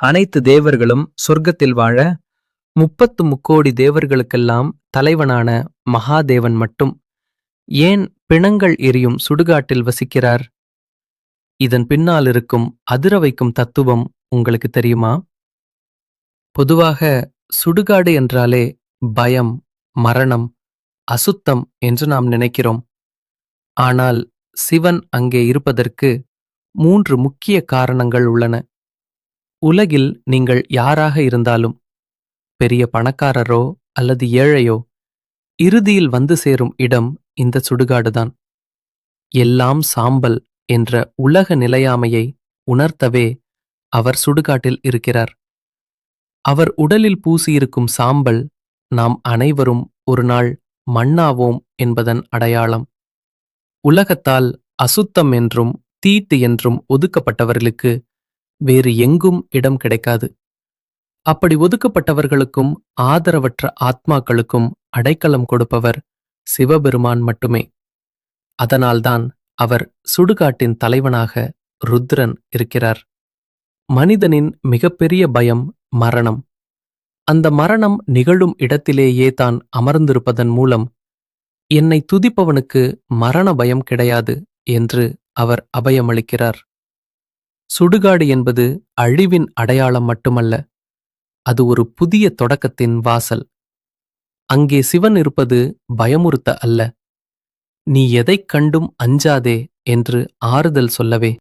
அனைத்து தேவர்களும் சொர்க்கத்தில் வாழ முப்பத்து முக்கோடி தேவர்களுக்கெல்லாம் தலைவனான மகாதேவன் மட்டும் ஏன் பிணங்கள் எரியும் சுடுகாட்டில் வசிக்கிறார்? இதன் பின்னால் இருக்கும் அதிர வைக்கும் தத்துவம் உங்களுக்கு தெரியுமா? பொதுவாக சுடுகாடு என்றாலே பயம் மரணம் அசுத்தம் என்று நாம் நினைக்கிறோம். ஆனால் சிவன் அங்கே இருப்பதற்கு மூன்று முக்கிய காரணங்கள் உள்ளன. உலகில் நீங்கள் யாராக இருந்தாலும் பெரிய பணக்காரரோ அல்லது ஏழையோ இறுதியில் வந்து சேரும் இடம் இந்த சுடுகாடுதான். எல்லாம் சாம்பல் என்ற உலக நிலையாமையை உணர்த்தவே அவர் சுடுகாட்டில் இருக்கிறார். அவர் உடலில் பூசியிருக்கும் சாம்பல் நாம் அனைவரும் ஒரு நாள் மண்ணாவோம் என்பதன் அடையாளம். உலகத்தால் அசுத்தம் என்றும் தீட்டு என்றும் ஒதுக்கப்பட்டவர்களுக்கு வேறு எங்கும் இடம் கிடைக்காது. அப்படி ஒதுக்கப்பட்டவர்களுக்கும் ஆதரவற்ற ஆத்மாக்களுக்கும் அடைக்கலம் கொடுப்பவர் சிவபெருமான் மட்டுமே. அதனால்தான் அவர் சுடுகாட்டின் தலைவனாக ருத்ரன் இருக்கிறார். மனிதனின் மிகப்பெரிய பயம் மரணம். அந்த மரணம் நிகழும் இடத்திலேயே தான் அமர்ந்திருப்பதன் மூலம் என்னை துதிப்பவனுக்கு மரண பயம் கிடையாது என்று அவர் அபயமளிக்கிறார். சுடுகாடு என்பது அழிவின் அடையாளம் மட்டுமல்ல அது ஒரு புதிய தொடக்கத்தின் வாசல். அங்கே சிவன் இருப்பது பயமுறுத்த அல்ல. நீ எதைக் கண்டும் அஞ்சாதே என்று ஆறுதல் சொல்லவே.